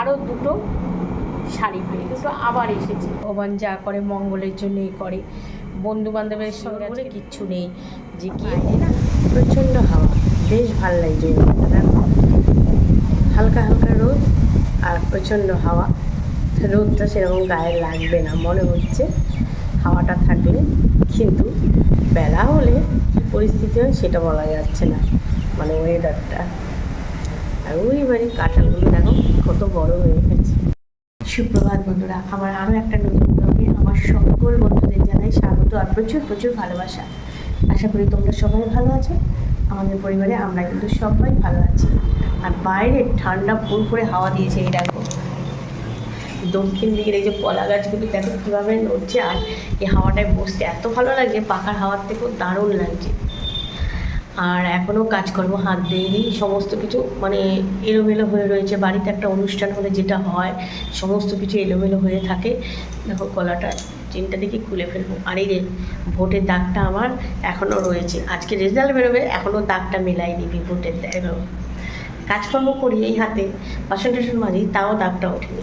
আরও দুটো শাড়ি পেয়ে দুটো আবার এসেছে। ভগবান যা করে মঙ্গলের জন্য এ করে। বন্ধু বান্ধবের সঙ্গে আজকে কিচ্ছু নেই। যে কি না? প্রচণ্ড হাওয়া বেশ ভালো লাগছে হালকা হালকা রোদ আর প্রচণ্ড হাওয়া। রোদটা সেরকম গায়ে লাগবে না মনে হচ্ছে হাওয়াটা থাকলে কিন্তু বেলা হলে কী পরিস্থিতি হয় সেটা বলা যাচ্ছে না মানে ওয়েদারটা আর ওই বাড়ির কাঁঠালগুলো দেখো, কত বড় হয়ে গেছে। সুপ্রভাত বন্ধুরা, আমার আরও একটা নতুন ব্লগে আমার সকল বন্ধুদের জানাই স্বাগত আর প্রচুর প্রচুর ভালোবাসা। আশা করি তোমরা সবাই ভালো আছো। আমাদের পরিবারে আমরা কিন্তু সবাই ভালো আছি। আর বাইরে ঠান্ডা ফুল করে হাওয়া দিয়েছে, এই দেখো। দক্ষিণ দিকের এই যে কলা গাছগুলি, দেখো কীভাবে নড়ছে। আর এই হাওয়াটায় বসতে এত ভালো লাগছে, পাখার হাওয়ার থেকেও দারুণ লাগছে। আর এখনও কাজকর্ম হাত দেয়নি সমস্ত কিছু মানে এলোমেলো হয়ে রয়েছে। বাড়িতে একটা অনুষ্ঠান হলে যেটা হয়, সমস্ত কিছু এলোমেলো হয়ে থাকে। দেখো গলাটা, চেনটা দেখি খুলে ফেলব। আর এই ভোটের দাগটা আমার এখনও রয়েছে। আজকে রেজাল্ট বেরোবে এখনও দাগটা মেলাই নিবি ভোটের কাজকর্ম করি এই হাতে, বাসন টাসন মারি তাও দাগটা ওঠেনি।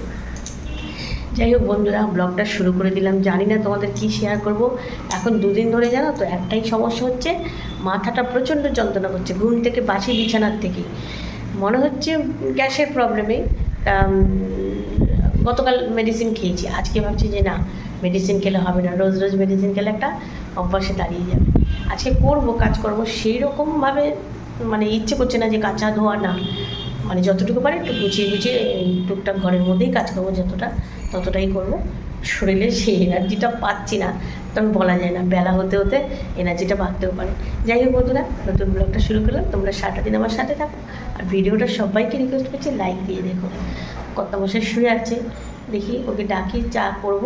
যাই হোক বন্ধুরা, ব্লগটা শুরু করে দিলাম। জানি না তোমাদের কি শেয়ার করব। এখন দুদিন ধরে জানো তো, একটাই সমস্যা হচ্ছে মাথাটা প্রচণ্ড যন্ত্রণা করছে, ঘুম থেকে বাসি বিছানার থেকে। মনে হচ্ছে গ্যাসের প্রবলেমে গতকাল মেডিসিন খেয়েছি, আজকে ভাবছি যে না মেডিসিন খেলে হবে না। রোজ রোজ মেডিসিন খেলে একটা অভ্যাসে দাঁড়িয়ে যাবে। আজকে করব কাজকর্ম সেই রকমভাবে মানে ইচ্ছে করছে না যে কাঁচা ধোয়া না। মানে যতটুকু পারি একটু গুছিয়ে গুছিয়ে টুকটাক ঘরের মধ্যেই কাজ করব, যতটা, ততটাই করব। শরীরে সেই এনার্জিটা পাচ্ছি না। তখন বলা যায় না, বেলা হতে হতে এনার্জিটা বাড়তেও পারে। যাই হোক বন্ধুরা, নতুন ব্লগটা শুরু করলাম, তোমরা সারাটা দিন আমার সাথে থাকো। আর ভিডিওটা সবাইকে রিকোয়েস্ট করছি লাইক দিয়ে দেখো। কত বসে শুয়ে আছে, দেখি ওকে ডাকি, চা করব,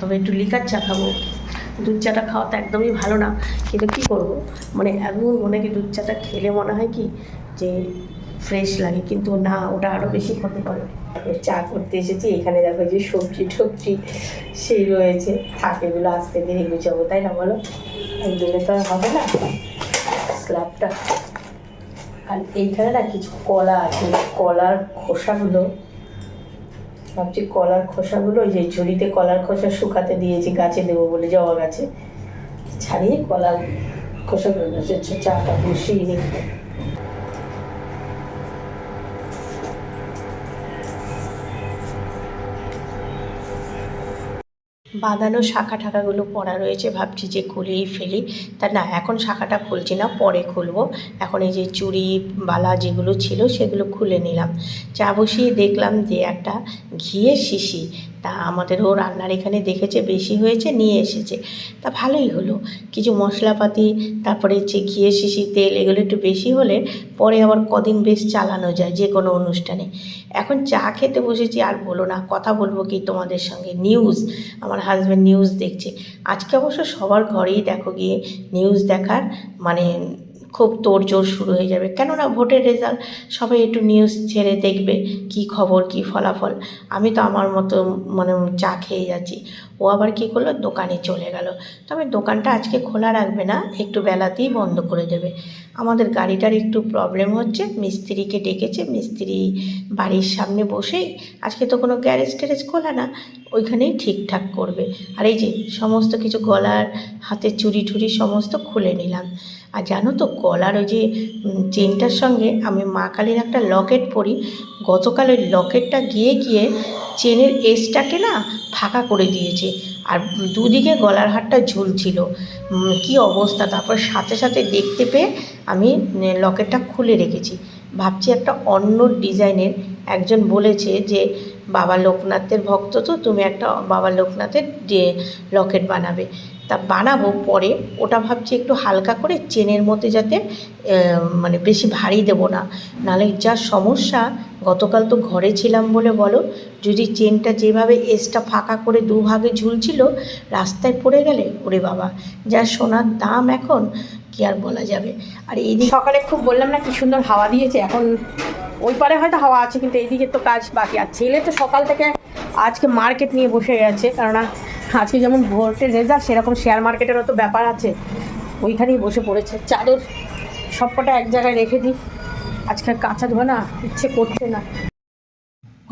তবে একটু লিকার চা খাব। দুধ চাটা খাওয়া তো একদমই ভালো না, কিন্তু কী করব? মানে এমন মনে কি, দুধ চাটা খেলে মনে হয় কি, যে ফ্রেশ লাগে, কিন্তু না, ওটা আরও বেশি ক্ষতি করে। চা করতে এসেছি। এখানে দেখো যে সবজি টবজি সেই রয়েছে। থাক, এগুলো আস্তে ধীরে গুছাবো তাই না বলো? একদিনে তো আর হবে না। স্ল্যাবটা। আর এইখানে না কিছু কলা আছে। কলার খোসাগুলো, ভাবছি কলার খোসাগুলো ওই যে ঝুড়িতে কলার খোসা শুকাতে দিয়েছি, গাছে দেবো বলে জবা গাছে। ছাড়িয়ে কলার খোসাগুলো, চাটা বসিয়ে নিই বাঁধানো শাখা ঠাকাগুলো পড়া রয়েছে, ভাবছি যে খুলেই ফেলি। তা না, এখন শাখাটা খুলছি না, পরে খুলবো। এখন এই যে চুড়ি, বালা যেগুলো ছিল সেগুলো খুলে নিলাম। চা বসিয়ে দেখলাম যে একটা ঘিয়ে শিশি। তা আমাদেরও রান্নার এখানে দেখেছে, বেশি হয়েছে, নিয়ে এসেছে। তা ভালোই হলো। কিছু মশলাপাতি, তারপরে হচ্ছে ঘিয়ের শিশি তেল, এগুলো একটু বেশি হলে পরে আবার কদিন বেশ চালানো যায় যে কোনো অনুষ্ঠানে। এখন চা খেতে বসেছি, আর বলো না, কথা বলব কি তোমাদের সঙ্গে? নিউজ আমার হাজব্যান্ড নিউজ দেখছে। আজকে অবশ্য সবার ঘরেই দেখো গিয়ে নিউজ দেখার মানে খুব তোড়জোড় শুরু হয়ে যাবে। কেননা ভোটের রেজাল্ট সবাই একটু নিউজ ছেড়ে দেখবে, কি খবর, কি ফলাফল। আমি তো আমার মতো মানে চা খেয়ে যাচ্ছি। ও আবার কী করল? দোকানে চলে গেল। তবে দোকানটা আজকে খোলা রাখবে না, একটু বেলাতেই বন্ধ করে দেবে। আমাদের গাড়িটার একটু প্রবলেম হচ্ছে। মিস্ত্রিকে ডেকেছে। মিস্ত্রি বাড়ির সামনে বসেই আজকে তো কোনো গ্যারেজ ট্যারেজ খোলা না, ওইখানেই ঠিকঠাক করবে। আর এই যে সমস্ত কিছু গলার, হাতের চুরি টুড়ি সমস্ত খুলে নিলাম। আর জানো তো গলার ওই যে চেনটার সঙ্গে আমি মা কালীর একটা লকেট পরি। গতকাল ওই লকেটটা গিয়ে গিয়ে চেনের এসটাকে না ফাঁকা করে দিয়েছে। আর দুদিকে গলার হারটা ঝুলছিল। কি অবস্থা? তারপর সাথে সাথে দেখতে পেয়ে আমি লকেটটা খুলে রেখেছি। ভাবছি একটা অন্য ডিজাইনের। একজন বলেছে যে, বাবা লোকনাথের ভক্ত তো, তুমি একটা বাবা লোকনাথের লকেট বানাবে। তা বানাবো পরে। ওটা ভাবছি একটু হালকা করে চেনের মধ্যে যাতে মানে বেশি ভারী দেবো না। নাহলে যা সমস্যা গতকাল তো ঘরে ছিলাম বলে বলো, যদি চেনটা যেভাবে এসটা ফাঁকা করে দুভাগে ঝুলছিল, রাস্তায় পড়ে গেলে? ওরে বাবা, যা সোনার দাম এখন, কি আর বলা যাবে? আর এই সকালে খুব বললাম না কি সুন্দর হাওয়া দিয়েছে, এখন ওই পারে হয়তো হাওয়া আছে, কিন্তু এইদিকে তো কাজ বাকি। আর ছেলে তো সকাল থেকে আজকে মার্কেট নিয়ে বসে গেছে, কেননা আজকে যেমন ভোটের রেজাল্ট সেরকম শেয়ার মার্কেটেরও তো ব্যাপার আছে। ওইখানেই বসে পড়েছে। চাদর সবকটা এক জায়গায় রেখে দিই। আজকে কাঁচা ধোয়া না ইচ্ছে করছে না।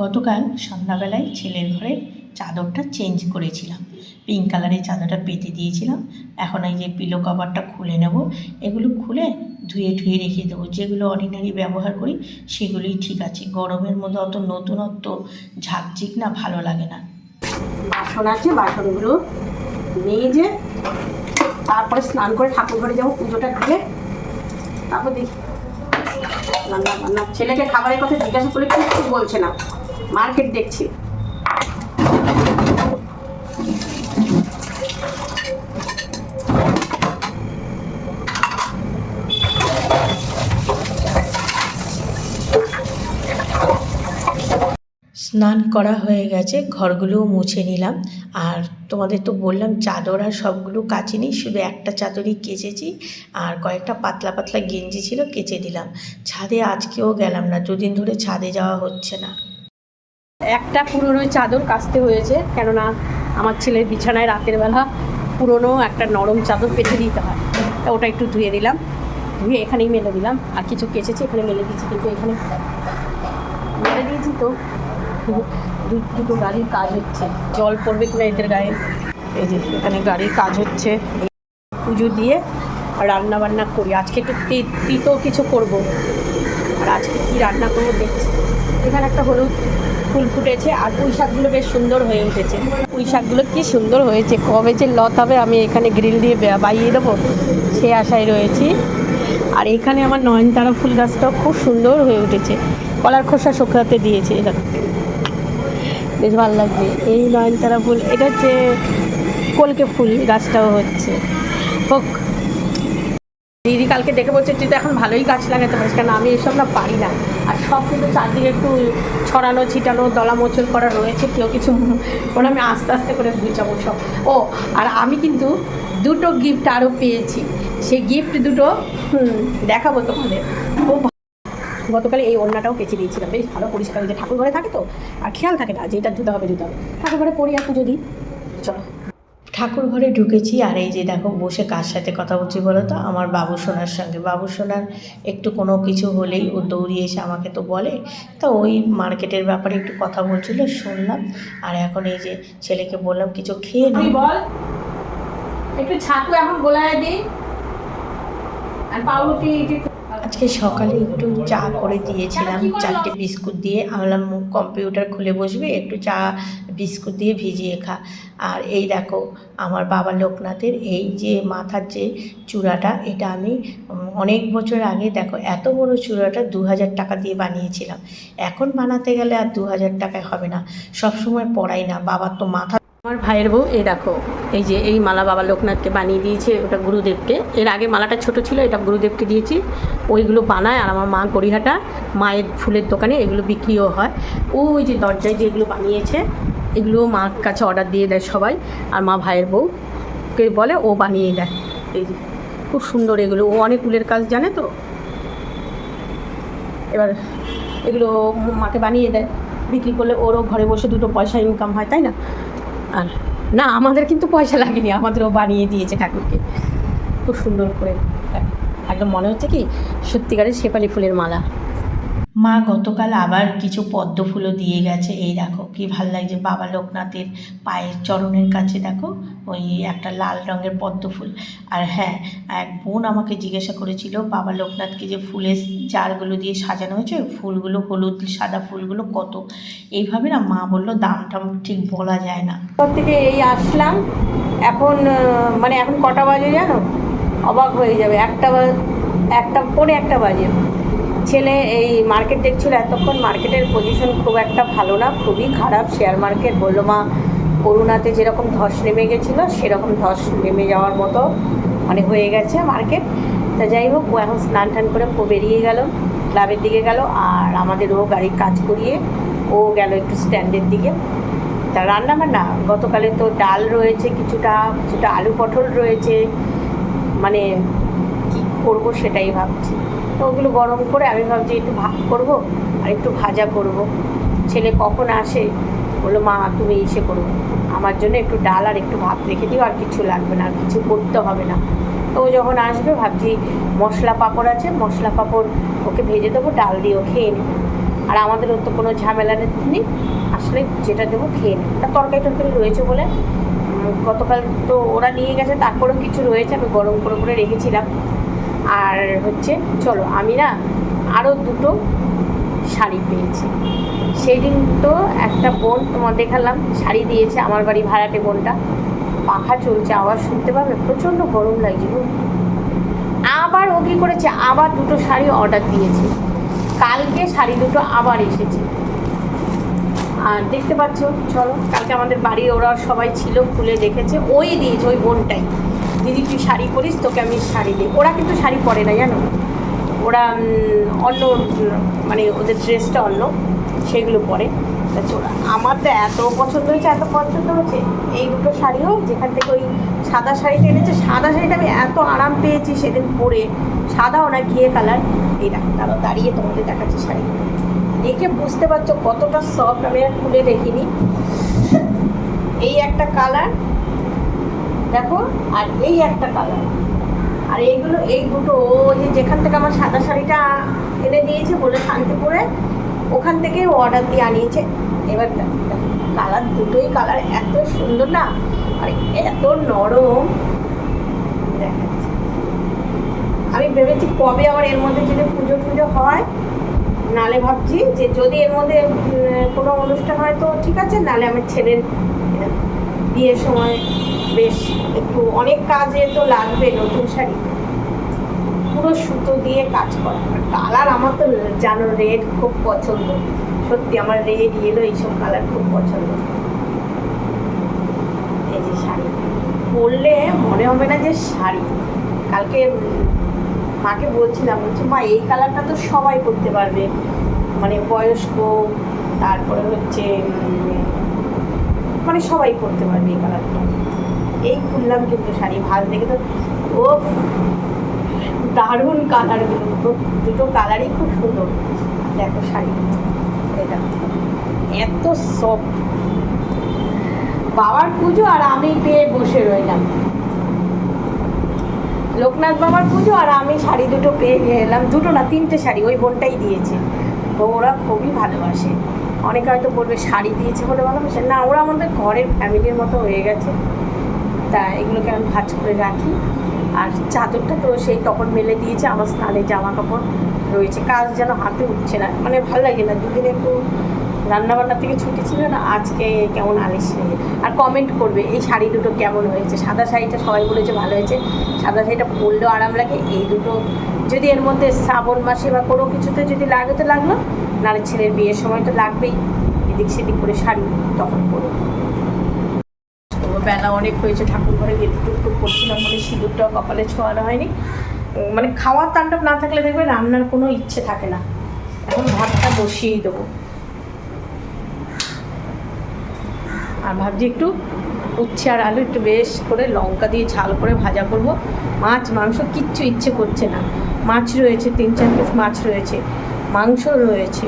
গতকাল সন্ধ্যাবেলায় ছেলের ঘরে চাদরটা চেঞ্জ করেছিলাম। পিঙ্ক কালারের চাদরটা পেতে দিয়েছিলাম। এখন এই যে পিলো কভারটা খুলে নেব এগুলো খুলে ধুয়ে ধুয়ে রেখে দেবো। যেগুলো অর্ডিনারি ব্যবহার করি সেগুলোই ঠিক আছে। গরমের মধ্যে অত নতুনত্ব ঝাঁকঝিক না ভালো লাগে না। বাসন আছে বাসনগুলো নিয়ে যে তারপরে স্নান করে ঠাকুর ঘরে যাব পুজোটা দিয়ে তারপর দেখি। রান্না ছেলেকে খাবারের কথা জিজ্ঞাসা করে কিছু বলছে না। মার্কেট দেখছি। স্নান করা হয়ে গেছে, ঘরগুলোও মুছে নিলাম। আর তোমাদের তো বললাম, চাদর আর সবগুলো কাচিনি শুধু একটা চাদরই কেচেছি আর কয়েকটা পাতলা পাতলা গেঞ্জি ছিল, কেচে দিলাম। ছাদে আজকেও গেলাম না, দুদিন ধরে ছাদে যাওয়া হচ্ছে না। একটা পুরনো চাদর কাচতে হয়েছে, কেননা আমার ছেলের বিছানায় রাতের বেলা পুরনো একটা নরম চাদর পেতে দিতে হয়। তা ওটা একটু ধুয়ে দিলাম, ধুয়ে এখানেই মেলে দিলাম। আর কিছু কেচেছি, এখানে মেলে দিয়েছি, কিন্তু এখানে মেলে দিয়েছি তো। দুটো গাড়ির কাজ হচ্ছে। জল পড়বে কিনা এদের গায়ে? এই যে, এখানে গাড়ির কাজ হচ্ছে। পুজো দিয়ে রান্না বান্না করি। আজকে একটু তিতো কিছু করব। আর আজকে কি রান্না করব দেখছি। এখানে একটা হলুদ ফুল ফুটেছে, আর পুঁই শাকগুলো বেশ সুন্দর হয়ে উঠেছে। পুঁই শাকগুলো কি সুন্দর হয়েছে। কবে যে লত হবে আমি এখানে গ্রিল দিয়ে বাইয়ে দেবো, সে আশায় রয়েছি। আর এখানে আমার নয়নতারা ফুল গাছটাও খুব সুন্দর হয়ে উঠেছে। কলার খোসা শুকাতে দিয়েছে। এটা বেশ ভালো লাগবে। এই নয়নতারা ফুল, এটা হচ্ছে কলকে ফুল, গাছটাও হচ্ছে। হোক, দিদি কালকে দেখে বলছে, তুই তো এখন ভালোই গাছ লাগাতে পারিস কারণ আমি এসব না পারি না? আর সব কিন্তু চারদিকে একটু ছড়ানো, ছিটানো, দলা মোচল করা রয়েছে, কেউ কিছু ওরা আমি আস্তে আস্তে করে গুছাবো সব। ও, আর আমি কিন্তু দুটো গিফট আরও পেয়েছি। সেই গিফট দুটো দেখাবো তোমাদের। গতকাল এই ওড়নাটাও কেচে দিয়েছিলাম। বেশ ভালো পরিষ্কার হয়েছে ঠাকুর ঘরে থাকে তো? আর খেয়াল থাকে না যে এটা ধুতে হবে ধুতে হবে। ঠাকুর ঘরে পড়ি আর পুজো দিই। চলো। ঠাকুর ঘরে ঢুকেছি আর এই যে দেখো বসে কার সাথে কথা বলছি বলো তো? আমার বাবু সোনার সঙ্গে। বাবু সোনার একটু কোনো কিছু হলেই ও দৌড়িয়ে এসে আমাকে তো বলে। তা ওই মার্কেটের ব্যাপারে একটু কথা বলছিল শুনলাম। আর এখন এই যে ছেলেকে বললাম কিছু খেয়ে নি বল। একটু ছাতু এখন গোলায় দিই। আর পাউরুটি একটু- আজকে সকালে একটু চা করে দিয়েছিলাম, চারটে বিস্কুট দিয়ে। আমলাম কম্পিউটার খুলে বসবে, একটু চা, বিস্কুট দিয়ে ভিজিয়ে খা। আর এই দেখো, আমার বাবা লোকনাথের এই যে মাথার যে চূড়াটা, এটা আমি অনেক বছর আগে, দেখো, এত বড় চূড়াটা দু হাজার টাকা দিয়ে বানিয়েছিলাম। এখন বানাতে গেলে আর দু হাজার টাকায় হবে না। সব সময় পড়াই না, বাবার তো মাথা আমার ভাইয়ের বউ, এই দেখো, এই যে এই মালা বাবা লোকনাথকে বানিয়ে দিয়েছে ওটা গুরুদেবকে। এর আগে মালাটা ছোট ছিল, এটা গুরুদেবকে দিয়েছি। ওইগুলো বানায় আর আমার মা গড়িহাটা মায়ের ফুলের দোকানে এগুলো বিক্রিও হয়। ও ওই যে দরজায় যেগুলো বানিয়েছে, এগুলো মার কাছে অর্ডার দিয়ে দেয় সবাই আর মা ভাইয়ের বউকে বলে, ও বানিয়ে দেয়। এই যে, খুব সুন্দর এগুলো। ও অনেক উলের কাজ জানে তো। এবার এগুলো মাকে বানিয়ে দেয়। বিক্রি করলে ওরও ঘরে বসে দুটো পয়সা ইনকাম হয়, তাই না? আর না, আমাদের কিন্তু পয়সা লাগেনি, আমাদেরও বানিয়ে দিয়েছে ঠাকুরকে। খুব সুন্দর করে। একদম মনে হচ্ছে কি, সত্যিকারের শেফালি ফুলের মালা। মা গতকাল আবার কিছু পদ্ম ফুলও দিয়ে গেছে। এই দেখো, কি ভালো লাগছে বাবা লোকনাথের পায়ের চরণের কাছে, দেখো, ওই একটা লাল রঙের পদ্ম ফুল। আর হ্যাঁ এক বোন আমাকে জিজ্ঞাসা করেছিল, বাবা লোকনাথকে যে ফুলের জারগুলো দিয়ে সাজানো হয়েছে, ফুলগুলো হলুদ, সাদা ফুলগুলো কত? এইভাবে না মা বলল দাম টাম ঠিক বলা যায় না। থেকে এই আসলাম, এখন মানে এখন কটা বাজে জানো? অবাক হয়ে যাবে, একটা একটা পরে একটা বাজে। ছেলে এই মার্কেট দেখছিল, এতক্ষণ মার্কেটের পজিশন খুব একটা ভালো না, খুবই খারাপ। শেয়ার মার্কেট বলল, মা করোনাতে যেরকম ধস নেমে গেছিল, সেরকম ধস নেমে যাওয়ার মতো মানে হয়ে গেছে মার্কেট তা যাই হোক, ও এখন স্নান টান করে ও বেরিয়ে গেল, ক্লাবের দিকে গেল, আর আমাদের ও গাড়ির কাজ করিয়ে ও গেল একটু স্ট্যান্ডের দিকে। তা রান্না বান্না গতকালে তো ডাল রয়েছে কিছুটা কিছুটা আলু পটল রয়েছে মানে কি করব সেটাই ভাবছি। তো ওগুলো গরম করে আমি ভাবছি একটু ভাত করব আর একটু ভাজা করব। ছেলে কখন আসে? বলল, মা, তুমি এসে করো। আমার জন্য একটু ডাল আর একটু ভাত রেখে দিও, আর কিছু লাগবে না, আর কিছু করতে হবে না। তো ও যখন আসবে, ভাবছি মশলা পাঁপড় আছে, মশলা পাঁপড় ওকে ভেজে দেবো, ডাল দিয়েও খেয়ে নেবে। আর আমাদের তো কোনো ঝামেলা নেই আসলে যেটা দেবো, খেয়ে নেব। তা তরকারি টরকারি রয়েছে বলে গতকাল তো ওরা নিয়ে গেছে, তারপরেও কিছু রয়েছে, আমি গরম করে করে রেখেছিলাম। আর হচ্ছে, চলো, আমি না আরও দুটো শাড়ি পেয়েছি। সেই দিন তো একটা বোন তোমার দেখালাম, শাড়ি দিয়েছে আমার বাড়ি ভাড়াটে বোনটা। পাখা চলছে, আওয়াজ শুনতে পাবে? প্রচণ্ড গরম লাগছে। আবার ও কী করেছে? আবার দুটো শাড়ি অর্ডার দিয়েছে। কালকে শাড়ি দুটো আবার এসেছে। আর দেখতে পাচ্ছ, চলো, কালকে আমাদের বাড়ি, ওরা সবাই ছিল, খুলে দেখেছে। ওই দিয়েছে, ওই বোনটাই। দিদি তুই শাড়ি পরিস, তোকে আমি শাড়ি দিই ওরা কিন্তু শাড়ি পরে না, জানো? ওরা অন্য মানে ওদের ড্রেসটা অন্য, সেগুলো পরে। চোরা আমার তো এত পছন্দ হয়েছে, এত পছন্দ হয়েছে। এই দুটো শাড়ি শাড়িও যেখান থেকে ওই সাদা শাড়িটা এনেছে, সাদা শাড়িটা আমি এত আরাম পেয়েছি সেদিন পরে। সাদাও না, ঘিয়ে কালার। এই দেখো তারা দাঁড়িয়ে তোমাদের দেখাচ্ছে শাড়ি। দেখে বুঝতে পারছ কতটা সফট আমি আর খুলে দেখিনি। এই একটা কালার দেখো, আর এই একটা কালার আর এইগুলো, এই দুটো, ও যে যেখান থেকে আমার সাদা শাড়িটা এনে দিয়েছে বলে শান্তিপুরে, ওখান থেকে অর্ডার দিয়ে আনিয়েছে। এবার কালার দুটোই কালার এত সুন্দর না? আর, এত নরম। দেখাচ্ছে। আমি ভেবেছি কবে আবার এর মধ্যে যদি পুজো টুজো হয়, নালে ভাবছি যে যদি এর মধ্যে কোনো অনুষ্ঠান হয় তো ঠিক আছে, নালে আমার ছেলের বিয়ের সময় বেশ, একটু অনেক কাজে তো লাগবে নতুন শাড়ি। পুরো সুতো দিয়ে কাজ করা। কালার আমার তো জানো রেড খুব পছন্দ। সত্যি আমার রেড ইয়েলো এইসব কালার খুব পছন্দ। এই যে শাড়ি। পরলে মনে হবে না যে শাড়ি। কালকে মাকে বলছিলাম, বলছি, মা, এই কালারটা তো সবাই করতে পারবে। মানে বয়স্ক, তারপরে হচ্ছে মানে সবাই করতে পারবে এই কালারটা। এই খুললাম কিন্তু শাড়ি, ভাজ দেখে তো ও দারুণ কালার দুটো দুটো কালারই খুব সুন্দর। দেখো শাড়ি এটা এত সফট বাবার পুজো আর আমি পেয়ে বসে রইলাম। লোকনাথ বাবার পুজো আর আমি শাড়ি দুটো পেয়ে এলাম। দুটো না, তিনটে শাড়ি, ওই বোনটাই দিয়েছে। তো ওরা খুবই ভালোবাসে। অনেকে হয়তো বলবে, শাড়ি দিয়েছে বলে ভালোবাসে। না, ওরা আমাদের ঘরের ফ্যামিলির মতো হয়ে গেছে। এগুলোকে আমি ভাজ করে রাখি। আর চাদরটা তো সেই তখন মেলে দিয়েছে, আমার স্নানের জামা কাপড় রয়েছে। কাজ যেন হাতে উঠছে না মানে ভালো লাগে না। দুদিন একটু রান্নাবান্না থেকে ছুটি ছিল না, আজকে কেমন আলিস লাগে আর কমেন্ট করবে, এই শাড়ি দুটো কেমন হয়েছে? সাদা শাড়িটা সবাই বলেছে ভালো হয়েছে। সাদা শাড়িটা পরলেও আরাম লাগে, এই দুটো যদি এর মধ্যে শ্রাবণ মাসে বা কোনো কিছুতে যদি লাগে তো লাগল, নাহলে ছেলের বিয়ের সময় তো লাগবেই। এদিক সেদিক করে শাড়ি তখন পরবো। তো বেলা অনেক হয়েছে, ঠাকুর ঘরে গিয়ে টুক টুক করছিলাম বলে সিঁদুরটাও কপালে ছোঁয়ানো হয়নি। মানে খাওয়ার তাণ্ডব না থাকলে দেখবে রান্নার কোনো ইচ্ছে থাকে না। এখন ভাতটা বসিয়েই দেবো। আর ভাবছি একটু উচ্ছে আর আলু একটু বেশ করে লঙ্কা দিয়ে ঝাল করে ভাজা করব। মাছ, মাংস কিচ্ছু ইচ্ছে করছে না। মাছ রয়েছে, তিন চার পিস মাছ রয়েছে, মাংস রয়েছে।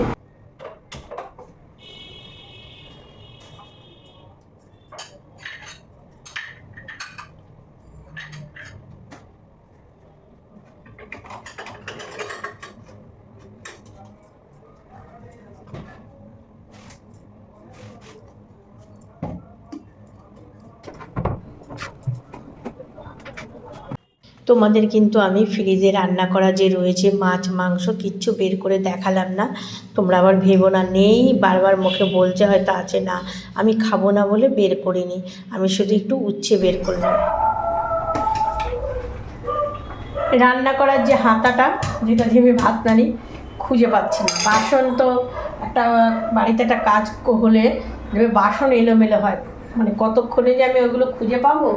তোমাদের কিন্তু আমি ফ্রিজে রান্না করা যে রয়েছে, মাছ, মাংস কিচ্ছু বের করে দেখালাম না। তোমরা আবার ভেবো না, নেই, বারবার মুখে বলছে হয়তো আছে না। আমি খাব না বলে বের করিনি। আমি শুধু একটু উচ্ছে বের করলাম। রান্না করার যে হাতাটা, যেটা দিয়ে আমি ভাত নানি খুঁজে পাচ্ছি না। বাসন তো একটা, বাড়িতে একটা কাজ হলে বাসন এলোমেলো হয়। মানে কতক্ষণে যে আমি ওগুলো খুঁজে পাবো?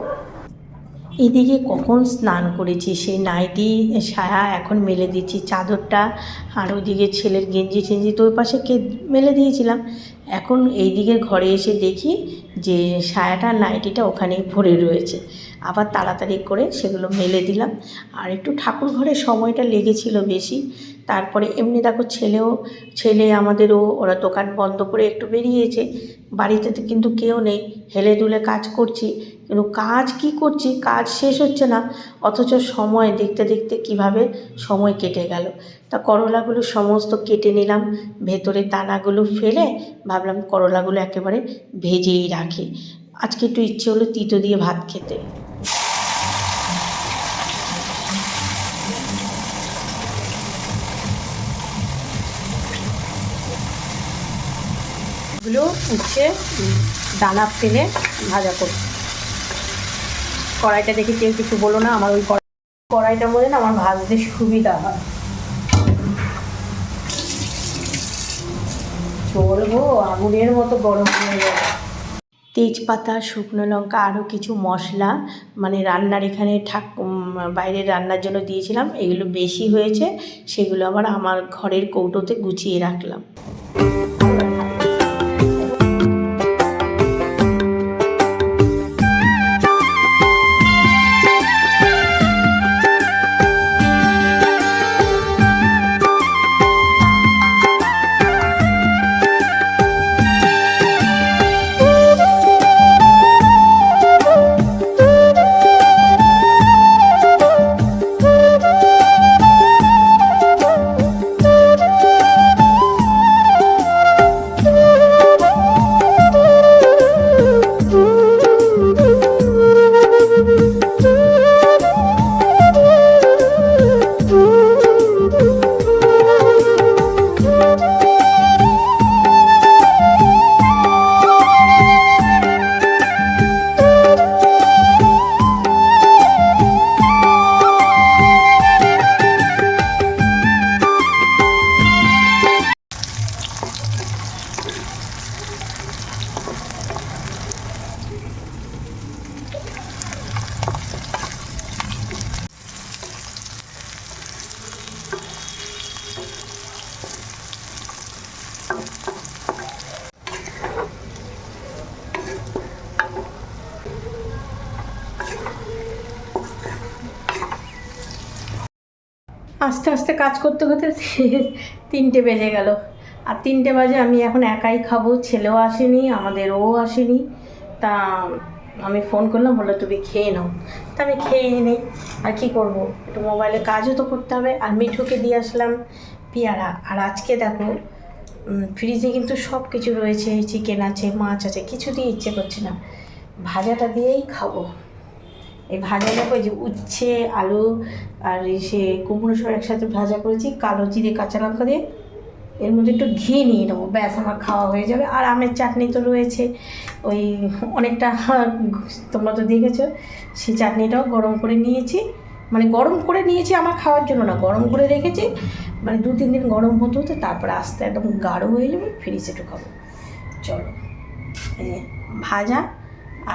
এদিকে কখন স্নান করেছি, সেই নাইটি, সায়া এখন মেলে দিচ্ছি, চাদরটা, আর ওইদিকে ছেলের গেঞ্জি টেঞ্জি তো ওই পাশে কে মেলে দিয়েছিলাম। এখন এইদিকে ঘরে এসে দেখি যে সায়াটা নাইটিটা ওখানেই ভরে রয়েছে। আবার তাড়াতাড়ি করে সেগুলো মেলে দিলাম। আর একটু ঠাকুর ঘরে সময়টা লেগেছিল বেশি। তারপরে এমনি দেখো ছেলেও, ছেলে আমাদেরও, ওরা দোকান বন্ধ করে একটু বেরিয়েছে। বাড়িতে তো কিন্তু কেউ নেই, হেলে দুলে কাজ করছি। কিন্তু কাজ কি করছি, কাজ শেষ হচ্ছে না, অথচ সময় দেখতে দেখতে কীভাবে সময় কেটে গেল। তা করলাগুলো সমস্ত কেটে নিলাম, ভেতরে দানাগুলো ফেলে ভাবলাম করলাগুলো একেবারে ভেজেই রাখি। আজকে একটু ইচ্ছে হলো তিতো দিয়ে ভাত খেতে। এগুলো উচ্ছে দানা ফেলে ভাজা করব। কড়াইটা দেখে কেউ কিছু বলো না আমার ওই কড়াই- কড়াইটার মধ্যে না আমার ভাজতে সুবিধা হয়। চলবো আগুনের মতো গরম হয়ে যাবে। তেজপাতা শুকনো লঙ্কা আরও কিছু মশলা মানে রান্নার এখানে ঠাক উম, বাইরের রান্নার জন্য দিয়েছিলাম এগুলো বেশি হয়েছে সেগুলো আবার আমার ঘরের কৌটোতে গুছিয়ে রাখলাম। আস্তে আস্তে কাজ করতে করতে তিনটে বেজে গেল। আর তিনটে বাজে আমি এখন একাই খাব, ছেলেও আসেনি আমাদের ও আসেনি। তা আমি ফোন করলাম, বলল, তুমি খেয়ে নাও। তা আমি খেয়ে নিই। আর কি করব? একটু মোবাইলে কাজও তো করতে হবে। আর মিঠুকে দিয়ে আসলাম পেয়ারা। আর আজকে দেখো ফ্রিজে কিন্তু সব কিছু রয়েছে। চিকেন আছে, মাছ আছে কিছু দিয়ে ইচ্ছে করছে না। ভাজাটা দিয়েই খাব। এই ভাজা দেখো যে উচ্ছে, আলু আর সে কুমড়ো সব একসাথে ভাজা করেছি, কালো জিরে, কাঁচা লঙ্কা দিয়ে। এর মধ্যে একটু ঘি নিয়ে নেব, ব্যাস আমার খাওয়া হয়ে যাবে। আর আমের চাটনি তো রয়েছে, ওই অনেকটা, তোমরা তো দেখেছ, সেই চাটনিটাও গরম করে নিয়েছি। মানে গরম করে নিয়েছি আমার খাওয়ার জন্য না, গরম করে রেখেছি। মানে দু, তিন দিন গরম হতে হতে তারপরে আস্তে একদম গাঢ় হয়ে যাবে ফ্রিজে ঢুকাবো। চলো ভাজা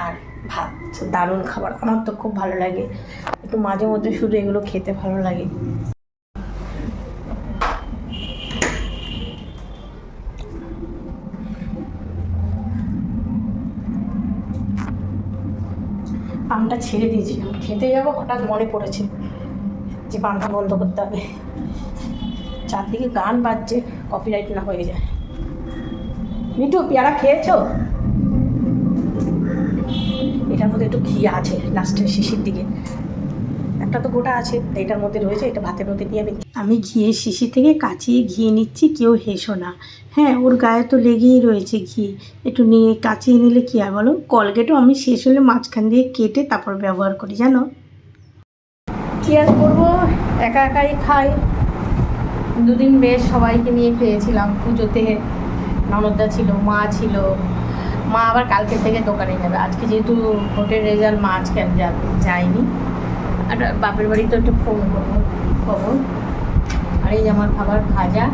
আর ভাত দারুণ খাবার। আমার তো খুব ভালো লাগে। একটু মাঝে মধ্যে শুধু এগুলো খেতে ভালো লাগে। পানটা ছেড়ে দিয়েছিলাম। খেতে যাব, হঠাৎ মনে পড়েছে যে পানটা বন্ধ করতে হবে। চারদিকে গান বাজছে কপিরাইট না হয়ে যায়। মিঠু, পেয়ারা খেয়েছো? এটার মধ্যে একটু ঘি আছে লাস্টের শিশির দিকে। একটা তো গোটা আছে এটার মধ্যে রয়েছে এটা ভাতের মধ্যে দিয়ে আমি আমি ঘিয়ের শিশি থেকে কাচিয়ে ঘিয়ে নিচ্ছি, কেউ হেসো না। হ্যাঁ ওর গায়ে তো লেগেই রয়েছে ঘি। একটু নিয়ে কাচিয়ে নিলে কী হয় বলো? কলগেটও আমি শেষ হলে মাঝখান দিয়ে কেটে তারপর ব্যবহার করি, জানো? কী আর করব? একা একাই খাই। দুদিন বেশ সবাইকে নিয়ে খেয়েছিলাম, পুজোতে। ননদদা ছিল, মা ছিল। মা আবার কালকে থেকে দোকানে যাবে। আজকে যেহেতু ভোটের রেজাল্ট মা আজকে যাবে যায়নি। আর বাপের বাড়ি তো একটু ফোন করব, খবর। আর এই আমার খাবার ভাজা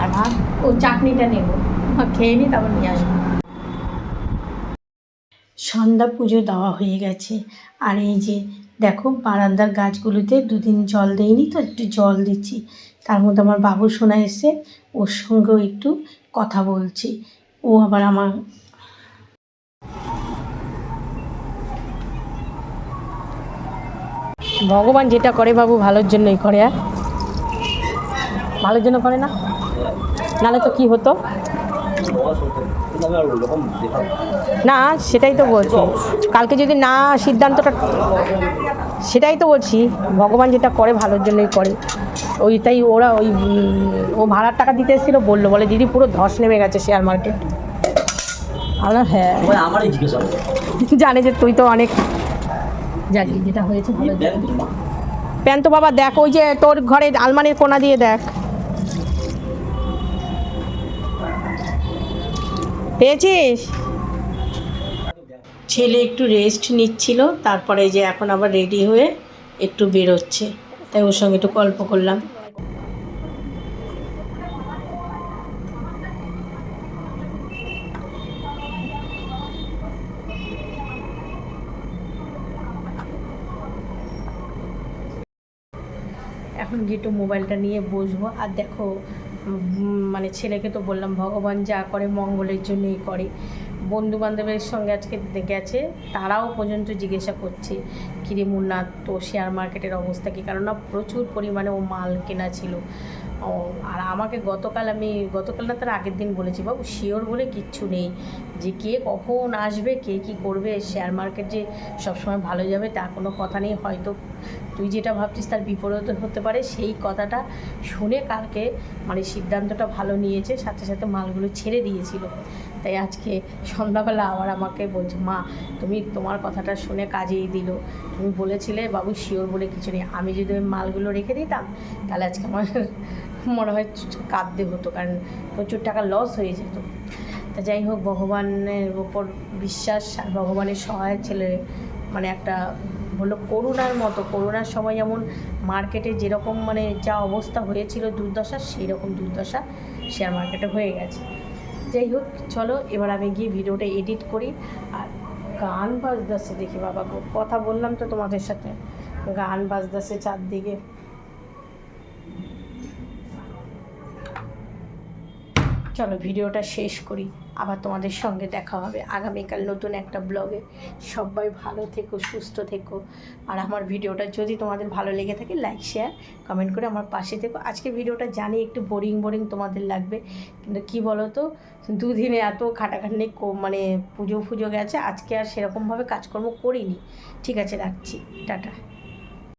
আর ভাত, ও চাটনিটা নেব। খেয়ে নিই তারপর নিয়ে আসব। সন্ধ্যা পুজো দেওয়া হয়ে গেছে। আর এই যে দেখো বারান্দার গাছগুলোতে দুদিন জল দেয়নি তো, একটু জল দিচ্ছি। তার মধ্যে আমার বাবু শোনা এসে ওর সঙ্গেও একটু কথা বলছি। ও আবার আমার ভগবান যেটা করে বাবু ভালোর জন্যই করে আর ভালোর জন্য করে না? নাহলে তো কি হতো? না সেটাই তো বলছি। কালকে যদি না সিদ্ধান্তটা সেটাই তো বলছি। ভগবান যেটা করে ভালোর জন্যই করে। ওইটাই ওরা ওই ও ভাড়ার টাকা দিতে এসেছিল বলল বলে দিদি পুরো ধস নেমে গেছে শেয়ার মার্কেট আমরা হ্যাঁ। জানে যে তুই তো অনেক জানি যেটা হয়েছে ভালো প্যান তো বাবা দেখ ওই যে তোর ঘরে আলমারির কোনা দিয়ে দেখ। পেয়েছিস? ছেলে একটু রেস্ট নিচ্ছিল তারপরে যে এখন আবার রেডি হয়ে একটু বেরোচ্ছে। তাই ওর সঙ্গে একটু গল্প করলাম এখন গিয়ে একটু মোবাইলটা নিয়ে বসবো। আর দেখো মানে ছেলেকে তো বললাম, ভগবান যা করে মঙ্গলের জন্যই করে। বন্ধু বান্ধবের সঙ্গে আজকে গেছে, তারাও পর্যন্ত জিজ্ঞাসা করছে, কিরে মুন্না তো শেয়ার মার্কেটের অবস্থা কী? কারণ না, প্রচুর পরিমাণে ও মাল কেনা ছিল। ও, আর আমাকে গতকাল আমি, গতকাল না তার আগের দিন বলেছি, বাবু শিওর বলে কিচ্ছু নেই যে কে কখন আসবে, কে কি করবে শেয়ার মার্কেট যে সবসময় ভালো যাবে, তা কোনো কথা নেই। হয়তো তুই যেটা ভাবছিস তার বিপরীত হতে পারে। সেই কথাটা শুনে কালকে মানে সিদ্ধান্তটা ভালো নিয়েছে, সাথে সাথে মালগুলো ছেড়ে দিয়েছিল। তাই আজকে সন্ধ্যাবেলা আবার আমাকে বলছে, মা, তুমি তোমার কথাটা শুনে কাজেই দিল। তুমি বলেছিলে, বাবু শিওর বলে কিছু নেই। আমি যদি ওই মালগুলো রেখে দিতাম, তাহলে আজকে আমার মনে হয় কাঁদতে হতো, কারণ প্রচুর টাকা লস হয়ে যেত। তা যাই হোক, ভগবানের ওপর বিশ্বাস আর ভগবানের সহায় ছেলে মানে একটা হলো করোনার মতো। করোনার সময় যেমন মার্কেটে যেরকম মানে যা অবস্থা হয়েছিল দুর্দশা সেই রকম দুর্দশা শেয়ার মার্কেটে হয়ে গেছে। যাই হোক, চলো এবার আমি গিয়ে ভিডিওটা এডিট করি আর গান বাজতেছে দেখি বাবা কথা বললাম তো তোমাদের সাথে। গান বাজতেছে চারদিকে চলো ভিডিওটা শেষ করি। আবার তোমাদের সঙ্গে দেখা হবে আগামীকাল নতুন একটা ব্লগে। সবাই ভালো থেকো, সুস্থ থেকো। আর আমার ভিডিওটা যদি তোমাদের ভালো লেগে থাকে লাইক শেয়ার কমেন্ট করে আমার পাশে থেকো। আজকে ভিডিওটা জানি একটু বোরিং বোরিং তোমাদের লাগবে। কিন্তু কি বলো তো দুদিনে এত খাটাখাটনি মানে পুজো ফুজো গেছে। আজকে আর সেরকমভাবে কাজকর্ম করিনি। ঠিক আছে, রাখছি। টাটা।